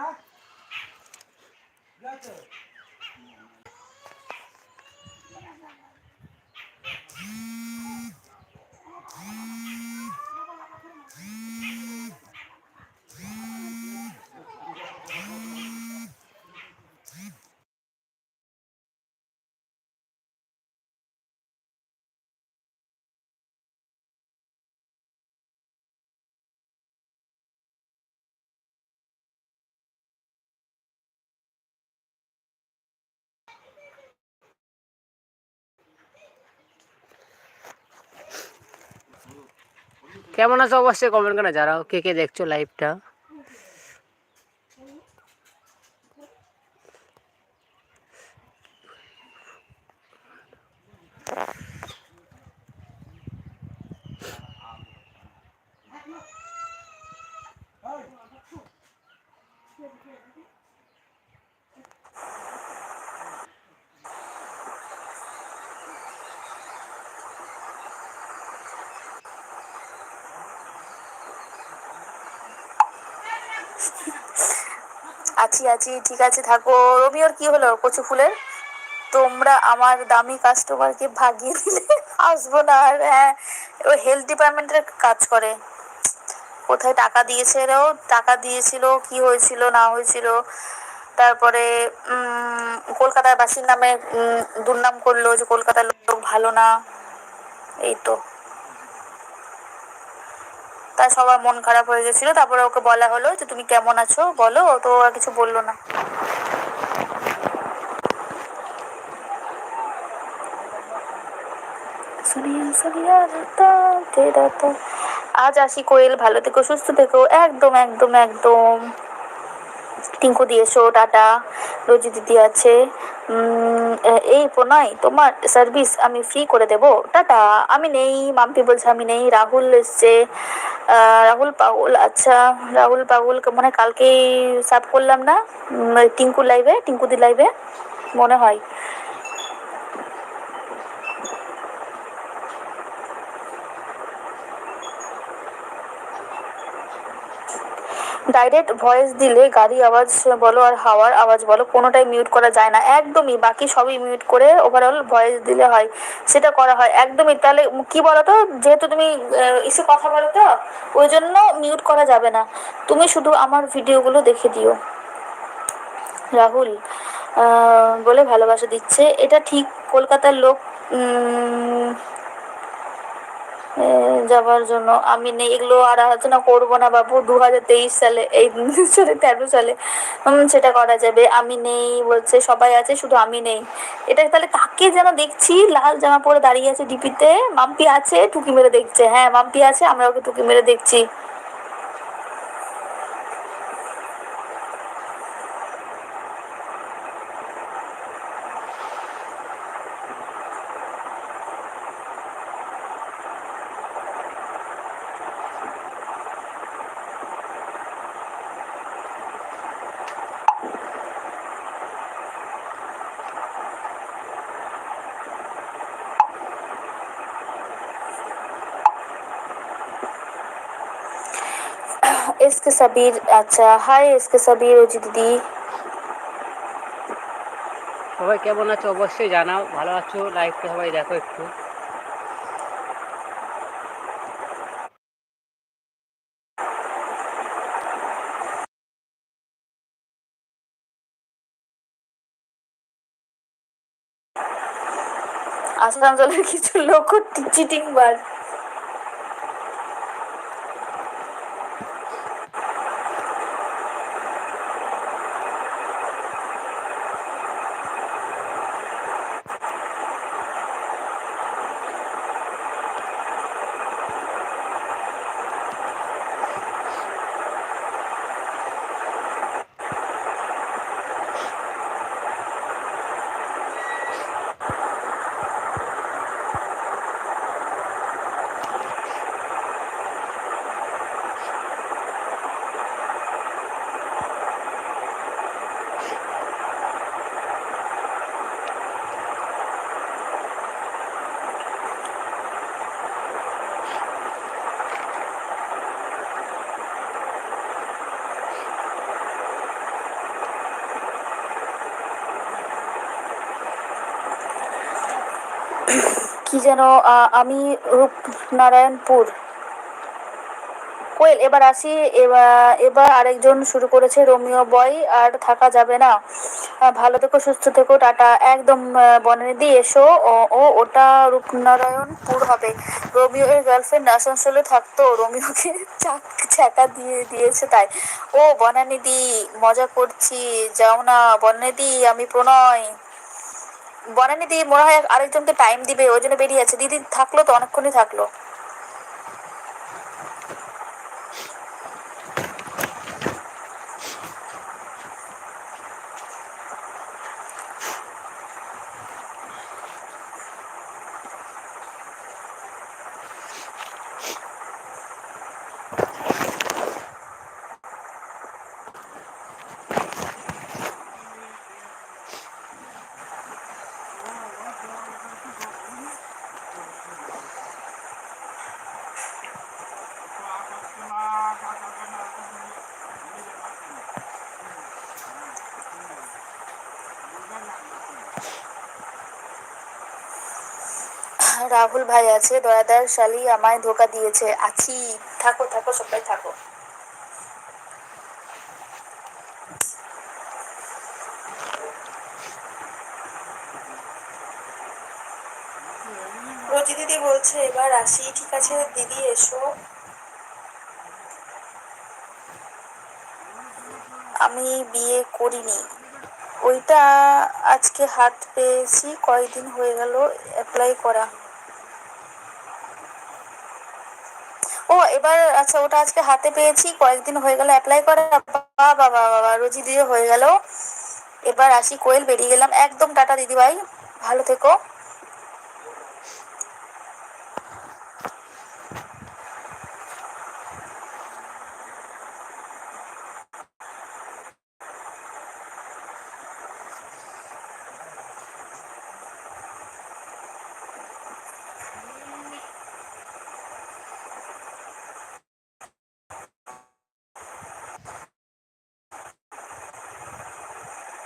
Black. Black. কেমন আছো অবশ্যই কমেন্ট করে যারাও কে কে দেখছ লাইভটা আছি আছি, ঠিক আছে, থাকো। রবিওর কি হলো কচু ফুলের? তোমরা আমার দামি কাস্টমারকে ভাগিয়ে দিলে? আসব না, আর হ্যাঁ ও হেলথ ডিপার্টমেন্টের কাজ করে। কোথায় টাকা দিয়েছে রেও টাকা দিয়েছিল, কি হয়েছিল, না হয়েছিল? তারপরে কলকাতার বাসির নামে দুর্নাম করল যে কলকাতার লোক ভালো না। এই তো। তার সবার মন খারাপ হয়ে গেছিল। তারপরে ওকে বলা হলো যে, তুমি কেমন আছো? বলো। তো আর কিছু বলল না। আজ আসি কোয়েল, ভালো থেকো, সুস্থ থেকো। একদম একদম একদম। টিঙ্কু দিয়েছ, টাটা। রোজি দিদি আছে। এই প্রণয়, তোমার সার্ভিস আমি ফ্রি করে দেব। টাটা, আমি নেই, মাম্পি বলছে আমি নেই, রাহুল এসছে। রাহুল পাগল আচ্ছা রাহুল পাগল মানে কালকেই সাব করলাম না টিঙ্কু লাইভে টিঙ্কুদি লাইভে মনে হয়। ডাইরেক্ট ভয়েস দিলে গাড়ি আওয়াজ বলো আর হাওয়ার আওয়াজ বলো কোনোটাই মিউট করা যায় না। একদমই বাকি সবই মিউট করে ওভারঅল ভয়েস দিলে হয়, সেটা করা হয়। একদমই তাহলে কি বলো তো যেহেতু তুমি এসে কথা বলো তো, ওই জন্য মিউট করা যাবে না। তুমি শুধু আমার ভিডিওগুলো দেখে দিও। রাহুল বলে ভালোবাসা দিচ্ছে। এটা ঠিক কলকাতার লোক যাবার জন্য। আমি নেই এগুলো আর আলোচনা করব না বাবু দু হাজার তেইশ সালে, এই সালে, তেরো সালে সেটা করা যাবে। আমি নেই বলছে, সবাই আছে, শুধু আমি নেই। এটা তাহলে তাকে যেন দেখছি, লাল জামা পরে দাঁড়িয়ে আছে ডিপিতে মাম্পি আছে টুকি মেরে দেখছে। হ্যাঁ মাম্পি আছে, আমরা ওকে টুকি মেরে দেখছি। এসকে সাবির আচ্ছা হাই এসকে সাবির ওজি দিদি। সবাই কেমন আছো? অবশ্যই জানাও ভালো আছো? লাইভটা সবাই দেখো একটু। আসানসোলের কিছু লোক চিটিং বার। কি যেন আমি রূপনারায়ণপুর। কোয়েল এবার আসি এবার আরেকজন শুরু করেছে রোমিও বয় আর থাকা যাবে না। ভালো থেকো সুস্থ থেকো টাটা। একদম আহ, বনানিদি এসো ও ও ওটা রূপনারায়ণপুর হবে। রোমিও এর গার্লফ্রেন্ড আসানসোলে থাকতো রোমিওকে চাক- ছ্যাঁকা দিয়ে দিয়েছে তাই। ও বনানিদি মজা করছি যাও না বনানিদি আমি প্রণয়। বনানিদি মনে হয় আরেকজনকে টাইম দিবে, ওই জন্য বেরিয়ে আছে দিদি থাকল তো, অনেকক্ষণই থাকল। রাহুল ভাই আছে, দয়াদার শালি আমায় ধোকা দিয়েছে। আছি, থাকো থাকো, সবাই থাকো। রোজি দিদি বলছে, এবার আসি, ঠিক আছে? দিদি, এসো। আমি বিয়ে করিনি। ওইটা আজকে হাত পেয়েছি কয়েকদিন হয়ে গেল অ্যাপ্লাই করা। ও, এবার আচ্ছা ওটা আজকে হাতে পেয়েছি, কয়েকদিন হয়ে গেল অ্যাপ্লাই করা বাবা বাবা বাবা রোজি দিয়ে হয়ে গেল। এবার আসি কোয়েল, বেরিয়ে গেলাম। একদম টাটা দিদি ভাই ভালো থেকো।